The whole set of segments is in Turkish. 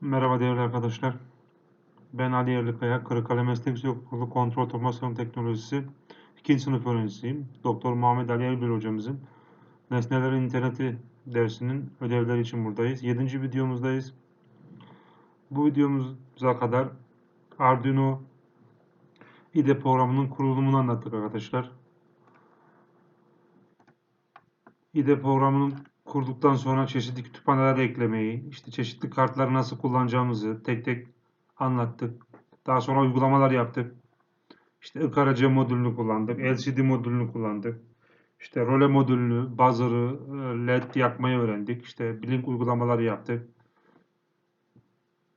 Merhaba değerli arkadaşlar. Ben Ali Yerlikaya, Kırıkkale Meslek Yüksekokulu Kontrol Otomasyon Teknolojisi 2. sınıf öğrencisiyim. Doktor Muhammed Ali Erbil hocamızın Nesnelerin İnterneti dersinin ödevleri için buradayız. 7. videomuzdayız. Bu videomuza kadar Arduino IDE programının kurulumunu anlattık arkadaşlar. IDE programının kurduktan sonra çeşitli kütüphaneler eklemeyi, işte çeşitli kartları nasıl kullanacağımızı tek tek anlattık. Daha sonra uygulamalar yaptık. İşte ıkaracı modülünü kullandık, LCD modülünü kullandık. İşte role modülünü, buzzer'ı, led yakmayı öğrendik. İşte blink uygulamaları yaptık.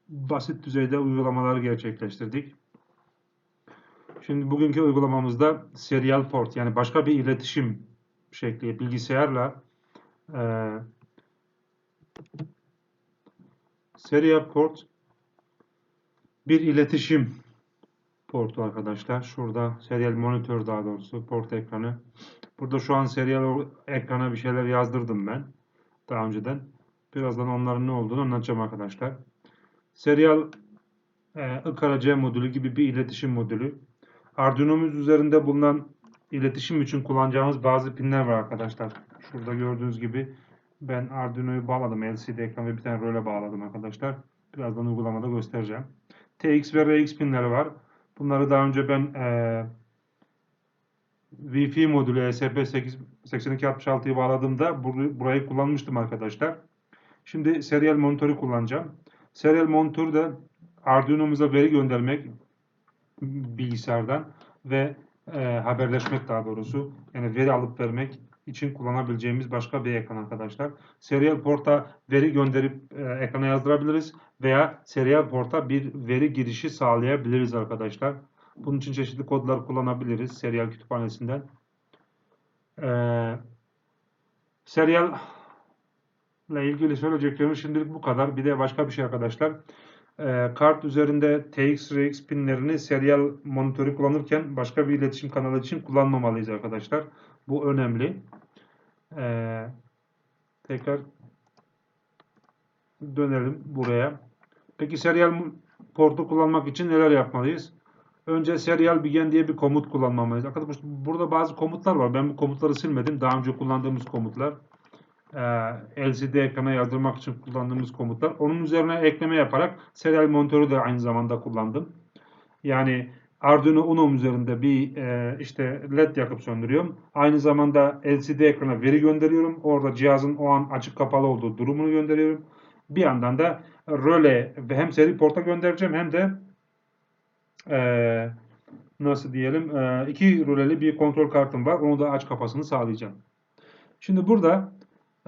Basit düzeyde uygulamaları gerçekleştirdik. Şimdi bugünkü uygulamamızda serial port yani başka bir iletişim şekli bilgisayarla ee, serial port bir iletişim portu arkadaşlar. Şurada serial monitör daha doğrusu port ekranı. Burada şu an serial ekrana bir şeyler yazdırdım ben daha önceden. Birazdan onların ne olduğunu anlatacağım arkadaşlar. Serial e, IKRC modülü gibi bir iletişim modülü. Arduino'muz üzerinde bulunan iletişim için kullanacağımız bazı pinler var arkadaşlar. Şurada gördüğünüz gibi ben Arduino'yu bağladım. LCD ekran ve bir tane röle bağladım arkadaşlar. Birazdan uygulamada göstereceğim. TX ve RX pinleri var. Bunları daha önce ben e, Wi-Fi modülü E ESP8266'yı bağladığımda bur burayı kullanmıştım arkadaşlar. Şimdi serial monitörü kullanacağım. Serial monitörde Arduino'muza veri göndermek bilgisayardan ve e, haberleşmek daha doğrusu yani veri alıp vermek için kullanabileceğimiz başka bir ekran arkadaşlar. Serial porta veri gönderip e, ekrana yazdırabiliriz veya serial porta bir veri girişi sağlayabiliriz arkadaşlar. Bunun için çeşitli kodlar kullanabiliriz serial kütüphanesinden. E, serial ile ilgili söyleyeceklerim şimdilik bu kadar. Bir de başka bir şey arkadaşlar. E, kart üzerinde TX, RX pinlerini serial monitörü kullanırken başka bir iletişim kanalı için kullanmamalıyız arkadaşlar. Bu önemli. Ee, tekrar dönelim buraya. Peki serial portu kullanmak için neler yapmalıyız? Önce serial begin diye bir komut kullanmamalıyız. Arkadaşlar burada bazı komutlar var. Ben bu komutları silmedim. Daha önce kullandığımız komutlar. Ee, LCD ekrana yazdırmak için kullandığımız komutlar. Onun üzerine ekleme yaparak serial monitörü de aynı zamanda kullandım. Yani Arduino Uno'm üzerinde bir e, işte led yakıp söndürüyorum. Aynı zamanda LCD ekrana veri gönderiyorum. Orada cihazın o an açık kapalı olduğu durumunu gönderiyorum. Bir yandan da röle hem seri porta göndereceğim hem de e, nasıl diyelim e, iki röleli bir kontrol kartım var. Onu da aç kapasını sağlayacağım. Şimdi burada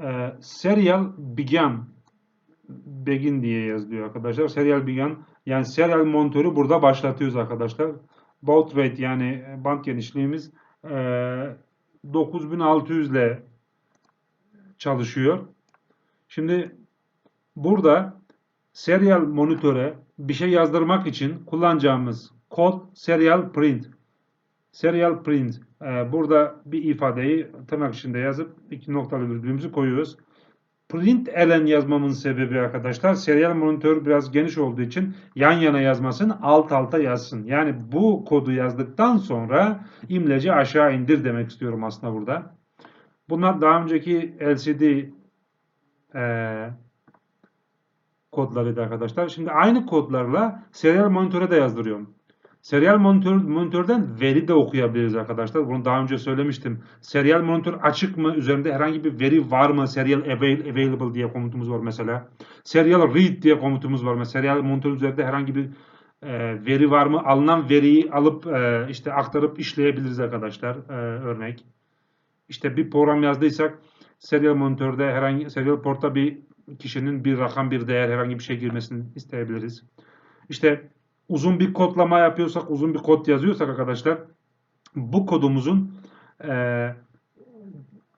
e, serial begin begin diye yazılıyor arkadaşlar. Serial begin yani serial monitörü burada başlatıyoruz arkadaşlar. Baud rate yani band genişliğimiz e, 9600 ile çalışıyor. Şimdi burada serial monitöre bir şey yazdırmak için kullanacağımız kod serial print. Serial print. E, burada bir ifadeyi tırnak içinde yazıp iki noktalı virgülümüzü koyuyoruz print elen yazmamın sebebi arkadaşlar serial monitör biraz geniş olduğu için yan yana yazmasın alt alta yazsın. Yani bu kodu yazdıktan sonra imleci aşağı indir demek istiyorum aslında burada. Bunlar daha önceki LCD e, kodlarıydı arkadaşlar. Şimdi aynı kodlarla serial monitöre de yazdırıyorum. Serial monitör, monitörden veri de okuyabiliriz arkadaşlar. Bunu daha önce söylemiştim. Serial monitör açık mı? Üzerinde herhangi bir veri var mı? Serial avail, available diye komutumuz var mesela. Serial read diye komutumuz var mesela. Serial monitör üzerinde herhangi bir e, veri var mı? Alınan veriyi alıp e, işte aktarıp işleyebiliriz arkadaşlar. E, örnek. İşte bir program yazdıysak serial monitörde herhangi serial porta bir kişinin bir rakam bir değer herhangi bir şey girmesini isteyebiliriz. İşte uzun bir kodlama yapıyorsak, uzun bir kod yazıyorsak arkadaşlar bu kodumuzun e,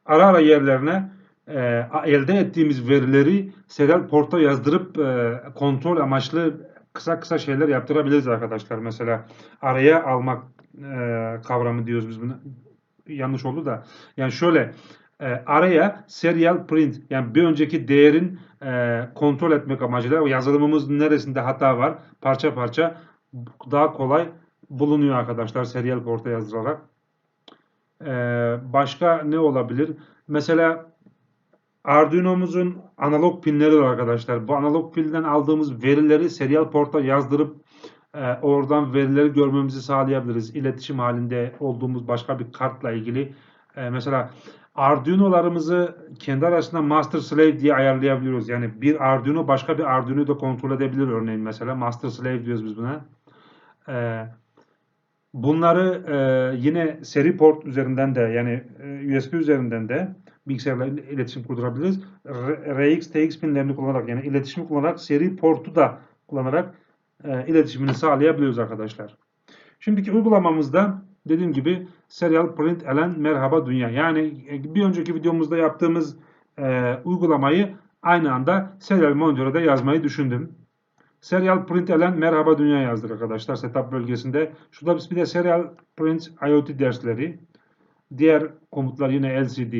ara ara yerlerine e, elde ettiğimiz verileri serial porta yazdırıp e, kontrol amaçlı kısa kısa şeyler yaptırabiliriz arkadaşlar. Mesela araya almak e, kavramı diyoruz biz buna. Yanlış oldu da. Yani şöyle e, araya serial print yani bir önceki değerin e, kontrol etmek amacıyla yazılımımız neresinde hata var parça parça daha kolay bulunuyor arkadaşlar serial porta yazılarak. E, başka ne olabilir? Mesela Arduino'muzun analog pinleri arkadaşlar. Bu analog pilden aldığımız verileri serial porta yazdırıp e, oradan verileri görmemizi sağlayabiliriz. İletişim halinde olduğumuz başka bir kartla ilgili. E, mesela Arduino'larımızı kendi arasında master slave diye ayarlayabiliyoruz. Yani bir Arduino başka bir Arduino'yu da kontrol edebilir örneğin mesela. Master slave diyoruz biz buna. E, bunları e, yine seri port üzerinden de yani e, USB üzerinden de bilgisayarla il- iletişim kurdurabiliriz. RX, TX pinlerini kullanarak yani iletişimi kullanarak seri portu da kullanarak e, iletişimini sağlayabiliyoruz arkadaşlar. Şimdiki uygulamamızda dediğim gibi serial print elen merhaba dünya. Yani e, bir önceki videomuzda yaptığımız e, uygulamayı aynı anda serial monitöre de yazmayı düşündüm. Serial print elen merhaba dünya yazdık arkadaşlar setup bölgesinde. Şurada biz bir de serial print IoT dersleri. Diğer komutlar yine LCD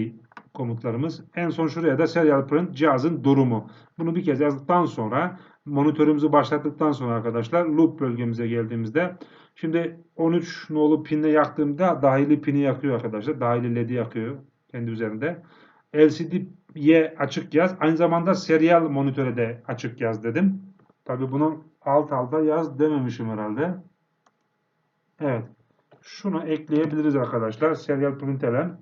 komutlarımız. En son şuraya da serial print cihazın durumu. Bunu bir kez yazdıktan sonra monitörümüzü başlattıktan sonra arkadaşlar loop bölgemize geldiğimizde şimdi 13 nolu pinle yaktığımda dahili pini yakıyor arkadaşlar. Dahili led'i yakıyor kendi üzerinde. LCD'ye açık yaz. Aynı zamanda serial monitöre de açık yaz dedim. Tabi bunu alt alta yaz dememişim herhalde. Evet. Şunu ekleyebiliriz arkadaşlar. Serial printelen.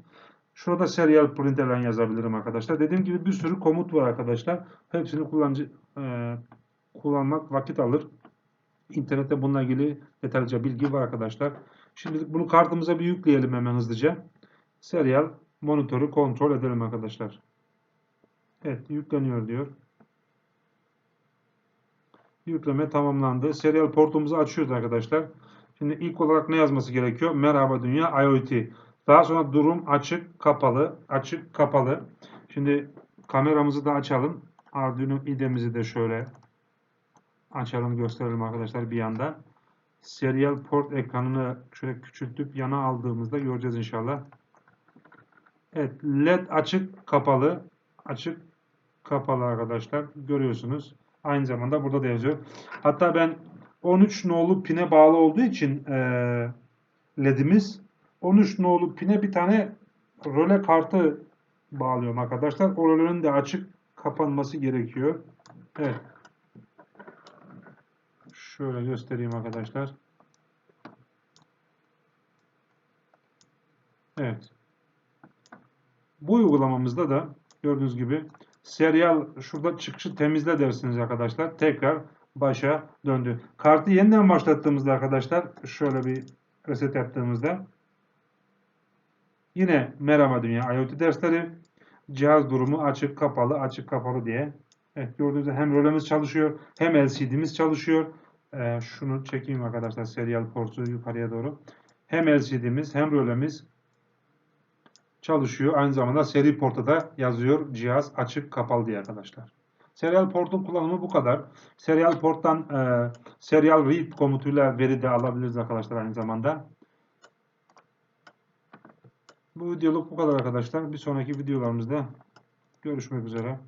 Şurada serial printelen yazabilirim arkadaşlar. Dediğim gibi bir sürü komut var arkadaşlar. Hepsini kullanıcı e, kullanmak vakit alır. İnternette bununla ilgili detaylıca bilgi var arkadaşlar. Şimdi bunu kartımıza bir yükleyelim hemen hızlıca. Serial monitörü kontrol edelim arkadaşlar. Evet yükleniyor diyor. Yükleme tamamlandı. Serial portumuzu açıyoruz arkadaşlar. Şimdi ilk olarak ne yazması gerekiyor? Merhaba dünya IoT. Daha sonra durum açık kapalı. Açık kapalı. Şimdi kameramızı da açalım. Arduino IDE'mizi de şöyle açalım gösterelim arkadaşlar bir yanda. Serial port ekranını şöyle küçültüp yana aldığımızda göreceğiz inşallah. Evet LED açık kapalı. Açık kapalı arkadaşlar. Görüyorsunuz. Aynı zamanda burada da yazıyor. Hatta ben 13 nolu pine bağlı olduğu için eee LED'imiz 13 nolu pine bir tane röle kartı bağlıyorum arkadaşlar. O rölenin de açık kapanması gerekiyor. Evet. Şöyle göstereyim arkadaşlar. Evet. Bu uygulamamızda da gördüğünüz gibi serial şurada çıkışı temizle dersiniz arkadaşlar. Tekrar başa döndü. Kartı yeniden başlattığımızda arkadaşlar şöyle bir reset yaptığımızda yine merhaba dünya IoT dersleri cihaz durumu açık kapalı açık kapalı diye. Evet gördüğünüz gibi hem rölemiz çalışıyor hem LCD'miz çalışıyor. Ee, şunu çekeyim arkadaşlar serial portu yukarıya doğru. Hem LCD'miz hem rölemiz çalışıyor. Aynı zamanda seri portta da yazıyor cihaz açık kapalı diye arkadaşlar. Serial portun kullanımı bu kadar. Serial porttan e, serial read komutuyla veri de alabiliriz arkadaşlar aynı zamanda. Bu videoluk bu kadar arkadaşlar. Bir sonraki videolarımızda görüşmek üzere.